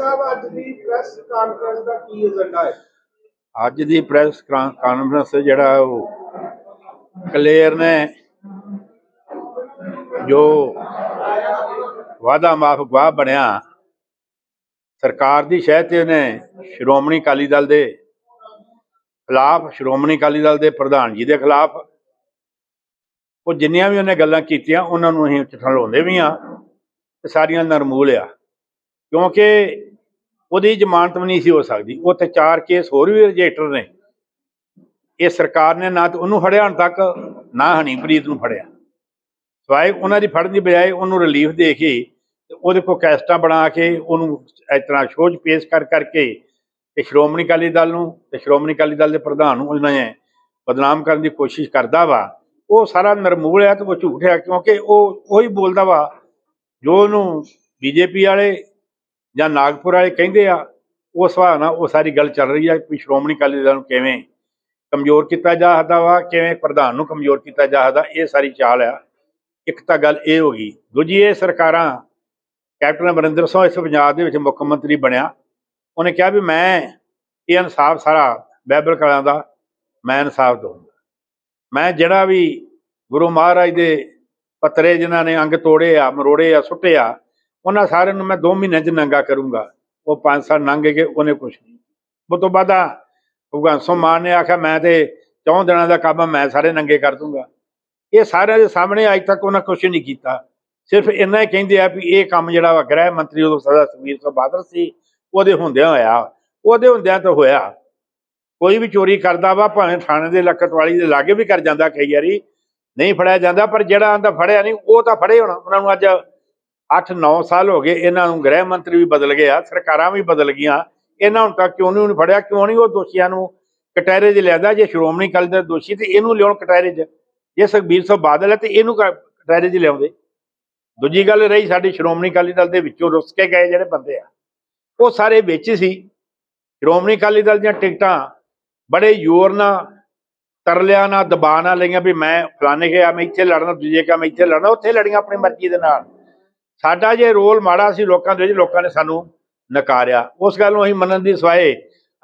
ਸਾਹਿਬ, ਅੱਜ ਦੀ press conference ਦਾ ਕੀ ਏਜੰਡਾ ਹੈ? ਅੱਜ ਦੀ ਪ੍ਰੈਸ ਕਾਨਫਰੰਸ ਜਿਹੜਾ ਉਹ ਕਲੇਅਰ ਨੇ, ਜੋ ਵਾਦਾ ਮਾਫ ਗਵਾਹ ਬਣਿਆ। ਸਰਕਾਰ ਦੀ ਸ਼ਹਿ ਤੇ ਉਹਨੇ ਸ਼੍ਰੋਮਣੀ ਅਕਾਲੀ ਦਲ ਦੇ ਖਿਲਾਫ, ਸ਼੍ਰੋਮਣੀ ਅਕਾਲੀ ਦਲ ਦੇ ਪ੍ਰਧਾਨ ਜੀ ਦੇ ਖਿਲਾਫ। ਉਹ ਜਿੰਨੀਆਂ ਵੀ ਉਹਨੇ ਗੱਲਾਂ ਕੀਤੀਆਂ, ਉਹਨਾਂ ਨੂੰ ਅਸੀਂ ਠਲਾਉਂਦੇ ਵੀ ਆ ਤੇ ਸਾਰੀਆਂ ਨਰਮੂਲ ਆ। ਕਿਉਂਕਿ ਉਹਦੀ ਜ਼ਮਾਨਤ ਵੀ ਨਹੀਂ ਸੀ ਹੋ ਸਕਦੀ। ਉੱਥੇ ਚਾਰ ਕੇਸ ਹੋਰ ਵੀ ਰਜਿਸਟਰ ਨੇ। ਇਹ ਸਰਕਾਰ ਨੇ ਨਾ ਤਾਂ ਉਹਨੂੰ ਫੜਿਆ ਹੁਣ ਤੱਕ ਨਾ ਹਨੀਪ੍ਰੀਤ ਨੂੰ ਫੜਿਆ। ਸਵਾਏ ਉਹਨਾਂ ਦੀ ਫੜਨ ਦੀ ਬਜਾਏ ਉਹਨੂੰ ਰਿਲੀਫ ਦੇ ਕੇ ਉਹਦੇ ਕੋਲ ਕੈਸਟਾਂ ਬਣਾ ਕੇ ਉਹਨੂੰ ਇਸ ਤਰ੍ਹਾਂ ਸ਼ੋਝ ਪੇਸ਼ ਕਰ ਕਰਕੇ ਤੇ ਸ਼੍ਰੋਮਣੀ ਅਕਾਲੀ ਦਲ ਨੂੰ ਤੇ ਸ਼੍ਰੋਮਣੀ ਅਕਾਲੀ ਦਲ ਦੇ ਪ੍ਰਧਾਨ ਨੂੰ ਉਹਨਾਂ ਨੇ ਬਦਨਾਮ ਕਰਨ ਦੀ ਕੋਸ਼ਿਸ਼ ਕਰਦਾ ਵਾ। ਉਹ ਸਾਰਾ ਨਰਮੂਲ ਹੈ ਤੇ ਉਹ ਝੂਠ ਹੈ ਕਿਉਂਕਿ ਉਹ ਉਹੀ ਬੋਲਦਾ ਵਾ ਜੋ ਉਹਨੂੰ ਬੀਜੇਪੀ ਵਾਲੇ ਜਾਂ ਨਾਗਪੁਰ ਵਾਲੇ ਕਹਿੰਦੇ ਆ ਉਸ ਹਿਸਾਬ ਨਾਲ ਉਹ ਸਾਰੀ ਗੱਲ ਚੱਲ ਰਹੀ ਆ ਕਿ ਸ਼੍ਰੋਮਣੀ ਅਕਾਲੀ ਦਲ ਨੂੰ ਕਿਵੇਂ ਕਮਜ਼ੋਰ ਕੀਤਾ ਜਾ ਸਕਦਾ ਵਾ, ਕਿਵੇਂ ਪ੍ਰਧਾਨ ਨੂੰ ਕਮਜ਼ੋਰ ਕੀਤਾ ਜਾ ਸਕਦਾ, ਇਹ ਸਾਰੀ ਚਾਲ ਆ। ਇੱਕ ਤਾਂ ਗੱਲ ਇਹ ਹੋ ਗਈ। ਦੂਜੀ, ਇਹ ਸਰਕਾਰਾਂ, ਕੈਪਟਨ ਅਮਰਿੰਦਰ ਸਿੰਘ ਇਸ ਪੰਜਾਬ ਦੇ ਵਿੱਚ ਮੁੱਖ ਮੰਤਰੀ ਬਣਿਆ। ਉਹਨੇ ਕਿਹਾ ਵੀ ਮੈਂ ਇਹ ਇਨਸਾਫ ਸਾਰਾ ਬਾਈਬਲ ਕਲਾਂ ਦਾ, ਮੈਂ ਇਨਸਾਫ ਦਊਂਗਾ। ਮੈਂ ਜਿਹੜਾ ਵੀ ਗੁਰੂ ਮਹਾਰਾਜ ਦੇ ਪੱਤਰੇ ਜਿਨ੍ਹਾਂ ਨੇ ਅੰਗ ਤੋੜੇ ਆ, ਮਰੋੜੇ ਆ, ਸੁੱਟੇ ਆ ਉਹਨਾਂ ਸਾਰਿਆਂ ਨੂੰ ਮੈਂ 2 ਮਹੀਨਿਆਂ 'ਚ ਨੰਗਾ ਕਰੂੰਗਾ। ਉਹ 5 ਸਾਲ ਲੰਘ ਗਏ, ਉਹਨੇ ਕੁਛ ਨਹੀਂ। ਉਹ ਤੋਂ ਬਾਅਦ ਭਗਵੰਤ ਸਿੰਘ ਮਾਨ ਨੇ ਆਖਿਆ, ਮੈਂ ਤੇ ਚੌਂ ਦਿਨਾਂ ਦਾ ਕੰਮ ਮੈਂ ਸਾਰੇ ਨੰਗੇ ਕਰ ਦੂੰਗਾ। ਇਹ ਸਾਰਿਆਂ ਦੇ ਸਾਹਮਣੇ ਅੱਜ ਤੱਕ ਉਹਨਾਂ ਕੁਛ ਨਹੀਂ ਕੀਤਾ। ਸਿਰਫ ਇੰਨਾ ਹੀ ਕਹਿੰਦੇ ਆ ਵੀ ਇਹ ਕੰਮ ਜਿਹੜਾ ਵਾ ਗ੍ਰਹਿ ਮੰਤਰੀ ਉਦੋਂ ਸਦਾ ਸੁਖਬੀਰ ਸਿੰਘ ਬਾਦਲ ਸੀ, ਉਹਦੇ ਹੁੰਦਿਆਂ ਹੋਇਆ। ਉਹਦੇ ਹੁੰਦਿਆਂ ਤਾਂ ਹੋਇਆ। ਕੋਈ ਵੀ ਚੋਰੀ ਕਰਦਾ ਵਾ, ਭਾਵੇਂ ਥਾਣੇ ਦੇ ਲਖਤ ਵਾਲੀ ਦੇ ਲਾਗੇ ਵੀ ਕਰ ਜਾਂਦਾ ਕਈ ਵਾਰੀ, ਨਹੀਂ ਫੜਿਆ ਜਾਂਦਾ, ਪਰ ਜਿਹੜਾ ਆਂਦਾ ਫੜਿਆ ਨਹੀਂ, ਉਹ ਤਾਂ ਫੜੇ ਹੋਣਾ। ਉਹਨਾਂ ਨੂੰ ਅੱਜ 8-9 ਸਾਲ ਹੋ ਗਏ, ਇਹਨਾਂ ਨੂੰ ਗ੍ਰਹਿ ਮੰਤਰੀ ਵੀ ਬਦਲ ਗਿਆ, ਸਰਕਾਰਾਂ ਵੀ ਬਦਲ ਗਈਆਂ। ਇਹਨਾਂ ਹੁਣ ਤੱਕ ਕਿਉਂ ਨਹੀਂ ਫੜਿਆ, ਕਿਉਂ ਨਹੀਂ ਉਹ ਦੋਸ਼ੀਆਂ ਨੂੰ ਕਟਹਿਰੇ 'ਚ ਲਿਆਦਾ, ਜੇ ਸ਼੍ਰੋਮਣੀ ਅਕਾਲੀ ਦਲ ਦੋਸ਼ੀ ਤੇ ਇਹਨੂੰ ਲਿਆਉਣ ਕਟਹਿਰੇ 'ਚ। ਜੇ ਸੁਖਬੀਰ ਸਿੰਘ ਬਾਦਲ ਹੈ ਤੇ ਇਹਨੂੰ ਕ- ਕਟਹਿਰੇ 'ਚ ਲਿਆਉਂਦੇ। ਦੂਜੀ ਗੱਲ ਰਹੀ ਸਾਡੀ ਸ਼੍ਰੋਮਣੀ ਅਕਾਲੀ ਦਲ ਦੇ ਵਿੱਚੋਂ ਰੁੱਸ ਕੇ ਗਏ ਜਿਹੜੇ ਬੰਦੇ ਆ। ਉਹ ਸਾਰੇ ਵਿੱਚ ਸੀ। ਸ਼੍ਰੋਮਣੀ ਅਕਾਲੀ ਦਲ ਦੀਆਂ ਟਿਕਟਾਂ ਬੜੇ ਜ਼ੋਰ ਨਾਲ ਤਰਲਿਆਂ ਨਾਲ, ਦਬਾਅ ਨਾਲ ਲਈਆਂ ਵੀ ਮੈਂ ਫਲਾਣੇ ਗਿਆ ਮੈਂ ਇੱਥੇ ਲੜਨਾ, ਦੂਜੇ ਕਾ ਮੈਂ ਇੱਥੇ ਲੜਨਾ, ਉੱਥੇ ਲੜੀਆਂ ਆਪਣੀ ਮਰਜ਼ੀ ਦੇ ਨਾਲ। ਸਾਡਾ ਜੇ ਰੋਲ ਮਾੜਾ ਸੀ ਲੋਕਾਂ ਦੇ ਵਿੱਚ ਲੋਕਾਂ ਨੇ ਸਾਨੂੰ ਨਕਾਰਿਆ। ਉਸ ਗੱਲ ਨੂੰ ਅਸੀਂ ਮੰਨਣ ਦੀ ਸਵਾਏ,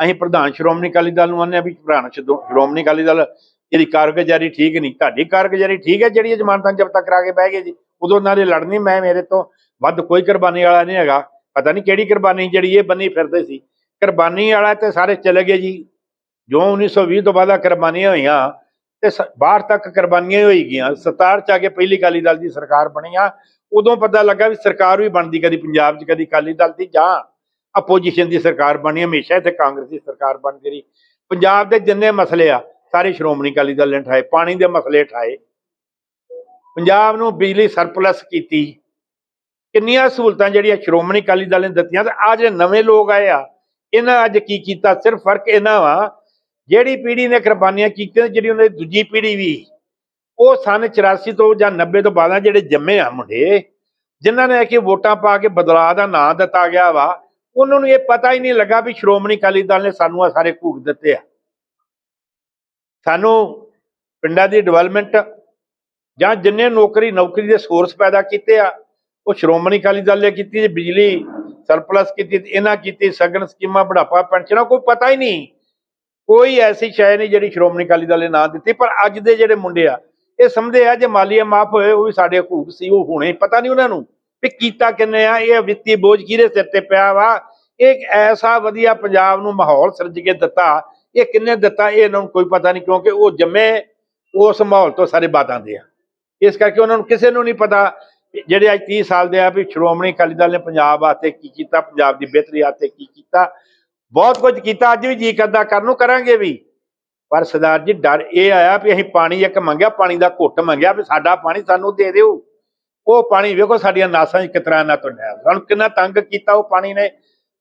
ਅਸੀਂ ਪ੍ਰਧਾਨ ਸ਼੍ਰੋਮਣੀ ਅਕਾਲੀ ਦਲ ਨੂੰ ਆਨੇ ਵੀ ਪ੍ਰਧਾਨ ਸ਼੍ਰੋਮਣੀ ਅਕਾਲੀ ਦਲ, ਇਹਦੀ ਕਾਰਗੁਜ਼ਾਰੀ ਠੀਕ ਨਹੀਂ। ਤੁਹਾਡੀ ਕਾਰਗੁਜ਼ਾਰੀ ਠੀਕ ਹੈ ਜਿਹੜੀ ਜ਼ਮਾਨਤਾਂ ਜ਼ਬਤ ਕਰਾ ਕੇ ਬਹਿ ਗਏ ਜੀ। ਉਦੋਂ ਨਾਲੇ ਲੜਨੀ ਮੈਂ ਮੇਰੇ ਤੋਂ ਵੱਧ ਕੋਈ ਕੁਰਬਾਨੀ ਵਾਲਾ ਨਹੀਂ ਹੈਗਾ। ਪਤਾ ਨਹੀਂ ਕਿਹੜੀ ਕੁਰਬਾਨੀ ਜਿਹੜੀ ਇਹ ਬੰਨੀ ਫਿਰਦੇ ਸੀ। ਕੁਰਬਾਨੀ ਵਾਲਾ ਤੇ ਸਾਰੇ ਚਲੇ ਗਏ ਜੀ। ਜੋ 1920 ਤੋਂ ਬਾਅਦ ਕੁਰਬਾਨੀਆਂ ਹੋਈਆਂ ਤੇ ਸ- ਬਾਹਰ ਤੱਕ ਕੁਰਬਾਨੀਆਂ ਹੋਈ ਗਈਆਂ। 67 ਚ ਆ ਕੇ ਪਹਿਲੀ ਅਕਾਲੀ ਦਲ ਦੀ ਸਰਕਾਰ ਬਣੀ ਆ। ਉਦੋਂ ਪਤਾ ਲੱਗਾ ਵੀ ਸਰਕਾਰ ਵੀ ਬਣਦੀ, ਕਦੀ ਪੰਜਾਬ 'ਚ, ਕਦੀ ਅਕਾਲੀ ਦਲ ਦੀ, ਜਾਂ ਆਪੋਜੀਸ਼ਨ ਦੀ ਸਰਕਾਰ ਬਣੀ, ਹਮੇਸ਼ਾ ਇੱਥੇ ਕਾਂਗਰਸ ਸਰਕਾਰ ਬਣਦੀ ਰਹੀ। ਪੰਜਾਬ ਦੇ ਜਿੰਨੇ ਮਸਲੇ ਆ, ਸਾਰੇ ਸ਼੍ਰੋਮਣੀ ਅਕਾਲੀ ਦਲ ਨੇ ਉਠਾਏ ਪਾਣੀ ਦੇ ਮਸਲੇ ਉਠਾਏ ਪੰਜਾਬ ਨੂੰ ਬਿਜਲੀ ਸਰਪਲਸ ਕੀਤੀ। ਕਿੰਨੀਆਂ ਸਹੂਲਤਾਂ ਜਿਹੜੀਆਂ ਸ਼੍ਰੋਮਣੀ ਅਕਾਲੀ ਦਲ ਨੇ ਦਿੱਤੀਆਂ, ਤੇ ਆ ਜਿਹੜੇ ਨਵੇਂ ਲੋਕ ਆਏ ਆ, ਇਹਨਾਂ ਅੱਜ ਕੀ ਕੀਤਾ? ਸਿਰਫ ਫ਼ਰਕ ਇਹਨਾਂ ਵਾ, ਜਿਹੜੀ ਪੀੜ੍ਹੀ ਨੇ ਕੁਰਬਾਨੀਆਂ ਕੀਤੀਆਂ, ਜਿਹੜੀ ਉਹਨਾਂ ਦੀ ਦੂਜੀ ਪੀੜ੍ਹੀ ਵੀ ਉਹ ਸਨ 84 ਤੋਂ ਜਾਂ 90 ਤੋਂ ਬਾਅਦ ਜਿਹੜੇ ਜੰਮੇ ਆ ਮੁੰਡੇ, ਜਿਨ੍ਹਾਂ ਨੇ ਕਿ ਵੋਟਾਂ ਪਾ ਕੇ ਬਦਲਾਅ ਦਾ ਨਾਂ ਦਿੱਤਾ ਗਿਆ ਵਾ। ਉਹਨਾਂ ਨੂੰ ਇਹ ਪਤਾ ਹੀ ਨਹੀਂ ਲੱਗਾ ਵੀ ਸ਼੍ਰੋਮਣੀ ਅਕਾਲੀ ਦਲ ਨੇ ਸਾਨੂੰ ਆ ਸਾਰੇ ਘੂਕ ਦਿੱਤੇ ਆ। ਸਾਨੂੰ ਪਿੰਡਾਂ ਦੀ ਡਿਵੈਲਪਮੈਂਟ ਜਾਂ ਜਿੰਨੇ ਨੌਕਰੀ ਨੌਕਰੀ ਦੇ ਸੋਰਸ ਪੈਦਾ ਕੀਤੇ ਆ, ਉਹ ਸ਼੍ਰੋਮਣੀ ਅਕਾਲੀ ਦਲ ਨੇ ਕੀਤੀ ਜੇ ਬਿਜਲੀ ਸਰਪਲਸ ਕੀਤੀ, ਇਹਨਾਂ ਕੀਤੀ, ਸਗਨ ਸਕੀਮਾਂ, ਬੁਢਾਪਾ, ਪੈਨਸ਼ਨਾਂ, ਕੋਈ ਪਤਾ ਹੀ ਨਹੀਂ। ਕੋਈ ਐਸੀ ਸ਼ੈ ਨਹੀਂ ਜਿਹੜੀ ਸ਼੍ਰੋਮਣੀ ਅਕਾਲੀ ਦਲ ਨੇ ਨਾਂ ਦਿੱਤੀ, ਪਰ ਅੱਜ ਦੇ ਜਿਹੜੇ ਮੁੰਡੇ ਆ ਇਹ ਸਮਝਦੇ ਆ, ਜੇ ਮਾਲੀਆ ਮਾਫ ਹੋਏ, ਉਹ ਵੀ ਸਾਡੇ ਹਕੂਕ ਸੀ, ਉਹ ਹੁਣੇ, ਪਤਾ ਨਹੀਂ ਉਹਨਾਂ ਨੂੰ ਵੀ ਕੀਤਾ ਕਿੰਨੇ ਆ, ਇਹ ਵਿੱਤੀ ਬੋਝ ਕਿਹਦੇ ਸਿਰ ਤੇ ਪਿਆ ਵਾ? ਇਹ ਇੱਕ ਐਸਾ ਵਧੀਆ ਪੰਜਾਬ ਨੂੰ ਮਾਹੌਲ ਸਿਰਜ ਕੇ ਦਿੱਤਾ, ਇਹ ਕਿੰਨੇ ਦਿੱਤਾ, ਇਹ ਇਹਨਾਂ ਨੂੰ ਕੋਈ ਪਤਾ ਨਹੀਂ, ਕਿਉਂਕਿ ਉਹ ਜੰਮੇ ਉਸ ਮਾਹੌਲ ਤੋਂ ਸਾਰੇ ਬਾਤਾਂ ਦੇ ਆ। ਇਸ ਕਰਕੇ ਉਹਨਾਂ ਨੂੰ ਕਿਸੇ ਨੂੰ ਨਹੀਂ ਪਤਾ ਜਿਹੜੇ ਅੱਜ 30 ਸਾਲ ਦੇ ਆ ਵੀ ਸ਼੍ਰੋਮਣੀ ਅਕਾਲੀ ਦਲ ਨੇ ਪੰਜਾਬ ਵਾਸਤੇ ਕੀ ਕੀਤਾ, ਪੰਜਾਬ ਦੀ ਬਿਹਤਰੀ ਵਾਸਤੇ ਕੀ ਕੀਤਾ। ਬਹੁਤ ਕੁਝ ਕੀਤਾ, ਅੱਜ ਵੀ ਜੀ ਕਰਦਾ ਕਰਨ ਨੂੰ ਕਰਾਂਗੇ ਵੀ। ਪਰ ਸਰਦਾਰ ਜੀ, ਡਰ ਇਹ ਆਇਆ ਵੀ ਅਸੀਂ ਪਾਣੀ ਇੱਕ ਮੰਗਿਆ, ਪਾਣੀ ਦਾ ਘੁੱਟ ਮੰਗਿਆ ਵੀ ਸਾਡਾ ਪਾਣੀ ਸਾਨੂੰ ਦੇ ਦਿਓ। ਉਹ ਪਾਣੀ ਵੇਖੋ ਸਾਡੀਆਂ ਨਾਸਾਂ 'ਚ ਕਿਤਰਾ ਨਾ ਤੋਂ ਡਿਆ ਸਾਨੂੰ ਕਿੰਨਾ ਤੰਗ ਕੀਤਾ ਉਹ ਪਾਣੀ ਨੇ।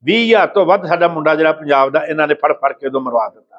20000 ਤੋਂ ਵੱਧ ਸਾਡਾ ਮੁੰਡਾ ਜਿਹੜਾ ਪੰਜਾਬ ਦਾ, ਇਹਨਾਂ ਨੇ ਫੜ ਫੜ ਕੇ ਉਦੋਂ ਮਰਵਾ ਦਿੱਤਾ।